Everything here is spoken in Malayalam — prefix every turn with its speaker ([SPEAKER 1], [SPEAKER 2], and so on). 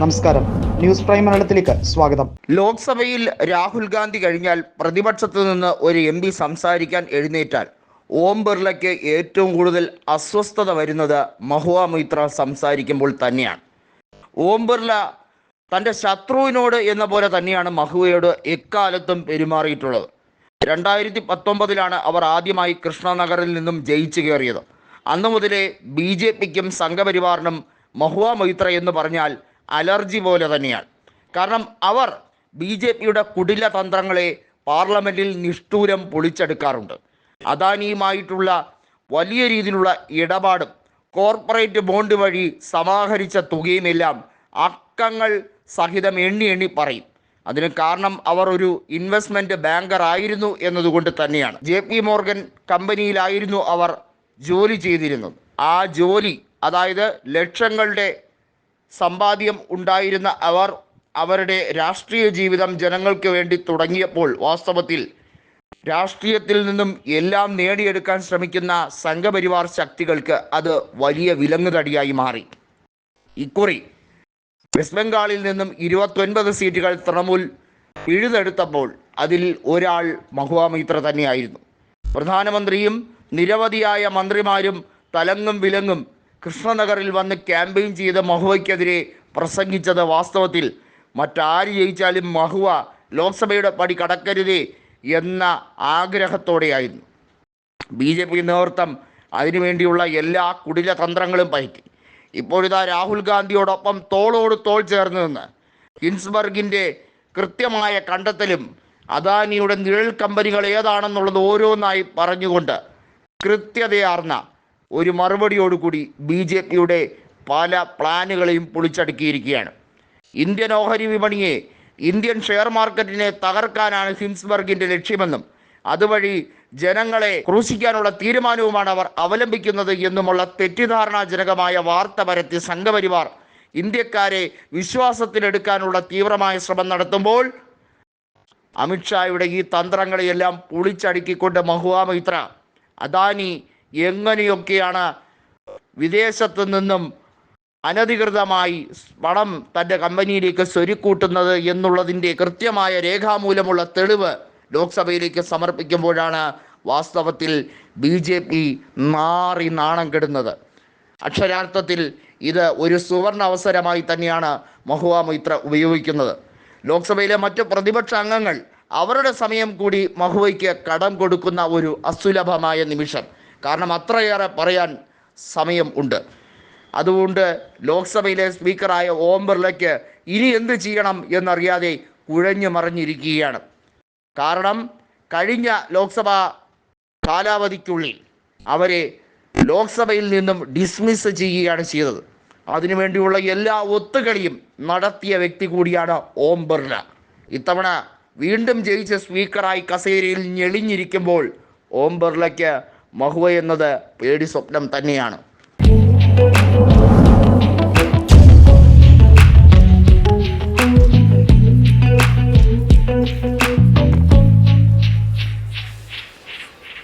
[SPEAKER 1] നമസ്കാരം. ന്യൂസ് പ്രൈം മലയാളത്തിലേക്ക് സ്വാഗതം.
[SPEAKER 2] ലോക്സഭയിൽ രാഹുൽ ഗാന്ധി കഴിഞ്ഞാൽ പ്രതിപക്ഷത്തു നിന്ന് ഒരു എം പി സംസാരിക്കാൻ എഴുന്നേറ്റാൽ ഓം ബിർളയ്ക്ക് ഏറ്റവും കൂടുതൽ അസ്വസ്ഥത വരുന്നത് മഹുവ മൈത്ര സംസാരിക്കുമ്പോൾ തന്നെയാണ്. ഓം ബിർള തന്റെ ശത്രുവിനോട് എന്ന പോലെ തന്നെയാണ് മഹുവയോട് എക്കാലത്തും പെരുമാറിയിട്ടുള്ളത്. രണ്ടായിരത്തി പത്തൊമ്പതിലാണ് അവർ ആദ്യമായി കൃഷ്ണനഗറിൽ നിന്നും ജയിച്ചു കയറിയത്. അന്നു മുതലേ ബി ജെ പിക്കും സംഘപരിവാറിനും മഹുവ മൈത്ര എന്ന് പറഞ്ഞാൽ അലർജി പോലെ തന്നെയാണ്. കാരണം അവർ ബി ജെ പിയുടെ കുടില തന്ത്രങ്ങളെ പാർലമെന്റിൽ നിഷ്ഠൂരം പൊളിച്ചെടുക്കാറുണ്ട്. അദാനിയുമായിട്ടുള്ള വലിയ രീതിയിലുള്ള ഇടപാടും കോർപ്പറേറ്റ് ബോണ്ട് വഴി സമാഹരിച്ച തുകയുമെല്ലാം അക്കങ്ങൾ സഹിതം എണ്ണി എണ്ണി പറയും. അതിന് കാരണം അവർ ഒരു ഇൻവെസ്റ്റ്മെന്റ് ബാങ്കർ ആയിരുന്നു എന്നതുകൊണ്ട് തന്നെയാണ്. ജെ പി മോർഗൻ കമ്പനിയിലായിരുന്നു അവർ ജോലി ചെയ്തിരുന്നത്. ആ ജോലി അതായത് ലക്ഷങ്ങളുടെ സമ്പാദ്യം ഉണ്ടായിരുന്ന അവർ അവരുടെ രാഷ്ട്രീയ ജീവിതം ജനങ്ങൾക്ക് വേണ്ടി തുടങ്ങിയപ്പോൾ വാസ്തവത്തിൽ രാഷ്ട്രീയത്തിൽ നിന്നും എല്ലാം നേടിയെടുക്കാൻ ശ്രമിക്കുന്ന സംഘപരിവാർ ശക്തികൾക്ക് അത് വലിയ വിലങ്ങുതടിയായി മാറി. ഇക്കുറി വെസ്റ്റ് ബംഗാളിൽ നിന്നും ഇരുപത്തൊൻപത് സീറ്റുകൾ തൃണമൂൽ പിഴുതെടുത്തപ്പോൾ അതിൽ ഒരാൾ മഹുവാമിത്ര മൈത്ര തന്നെയായിരുന്നു. പ്രധാനമന്ത്രിയും നിരവധിയായ മന്ത്രിമാരും തലങ്ങും വിലങ്ങും കൃഷ്ണനഗറിൽ വന്ന് ക്യാമ്പയിൻ ചെയ്ത മഹുവയ്ക്കെതിരെ പ്രസംഗിച്ചത് വാസ്തവത്തിൽ മറ്റാര് ജയിച്ചാലും മഹുവ ലോക്സഭയുടെ പടി കടക്കരുതേ എന്ന ആഗ്രഹത്തോടെയായിരുന്നു. ബി ജെ പി നേതൃത്വം അതിനുവേണ്ടിയുള്ള എല്ലാ കുടില തന്ത്രങ്ങളും പയറ്റി. ഇപ്പോഴിതാ രാഹുൽ ഗാന്ധിയോടൊപ്പം തോളോട് തോൾ ചേർന്ന് നിന്ന് ഹിൻസ്ബർഗിന്റെ കൃത്യമായ കണ്ടെത്തലും അദാനിയുടെ നിഴൽ കമ്പനികൾ ഏതാണെന്നുള്ളത് ഓരോന്നായി പറഞ്ഞുകൊണ്ട് കൃത്യതയാർന്ന ഒരു മറുപടിയോടുകൂടി ബി ജെ പിയുടെ പല പ്ലാനുകളെയും പൊളിച്ചടുക്കിയിരിക്കുകയാണ്. ഇന്ത്യൻ ഓഹരി വിപണിയെ ഇന്ത്യൻ ഷെയർ മാർക്കറ്റിനെ തകർക്കാനാണ് ഹിൻസ്ബർഗിന്റെ ലക്ഷ്യമെന്നും അതുവഴി ജനങ്ങളെ ക്രൂശിക്കാനുള്ള തീരുമാനവുമാണ് അവർ അവലംബിക്കുന്നത് എന്നുമുള്ള തെറ്റിദ്ധാരണാജനകമായ വാർത്ത പരത്തി സംഘപരിവാർ ഇന്ത്യക്കാരെ വിശ്വാസത്തിലെടുക്കാനുള്ള തീവ്രമായ ശ്രമം നടത്തുമ്പോൾ അമിത്ഷായുടെ ഈ തന്ത്രങ്ങളെയെല്ലാം പൊളിച്ചടുക്കിക്കൊണ്ട് മഹുവ മൈത്ര അദാനി എങ്ങനെയൊക്കെയാണ് വിദേശത്തു നിന്നും അനധികൃതമായി പണം തന്റെ കമ്പനിയിലേക്ക് സ്വരുക്കൂട്ടുന്നത് എന്നുള്ളതിന്റെ കൃത്യമായ രേഖാമൂലമുള്ള തെളിവ് ലോക്സഭയിലേക്ക് സമർപ്പിക്കുമ്പോഴാണ് വാസ്തവത്തിൽ ബി ജെ പി മാറി നാണം കെടുന്നത്. അക്ഷരാർത്ഥത്തിൽ ഇത് ഒരു സുവർണ അവസരമായി തന്നെയാണ് മഹുവ മൈത്ര ഉപയോഗിക്കുന്നത്. ലോക്സഭയിലെ മറ്റ് പ്രതിപക്ഷ അംഗങ്ങൾ അവരുടെ സമയം കൂടി മഹുവയ്ക്ക് കടം കൊടുക്കുന്ന ഒരു അസുലഭമായ നിമിഷം. കാരണം അത്രയേറെ പറയാൻ സമയം ഉണ്ട്. അതുകൊണ്ട് ലോക്സഭയിലെ സ്പീക്കറായ ഓം ബിർളയ്ക്ക് ഇനി എന്ത് ചെയ്യണം എന്നറിയാതെ കുഴഞ്ഞു മറിഞ്ഞിരിക്കുകയാണ്. കാരണം കഴിഞ്ഞ ലോക്സഭാ കാലാവധിക്കുള്ളിൽ അവരെ ലോക്സഭയിൽ നിന്നും ഡിസ്മിസ് ചെയ്യുകയാണ് ചെയ്തത്. അതിനുവേണ്ടിയുള്ള എല്ലാ ഒത്തുകളിയും നടത്തിയ വ്യക്തി കൂടിയാണ് ഓം ബിർള. ഇത്തവണ വീണ്ടും ജയിച്ച സ്പീക്കറായി കസേരയിൽ ഞെളിഞ്ഞിരിക്കുമ്പോൾ ഓം ബിർളയ്ക്ക് മഹുവ എന്നത് പേടി സ്വപ്നം തന്നെയാണ്.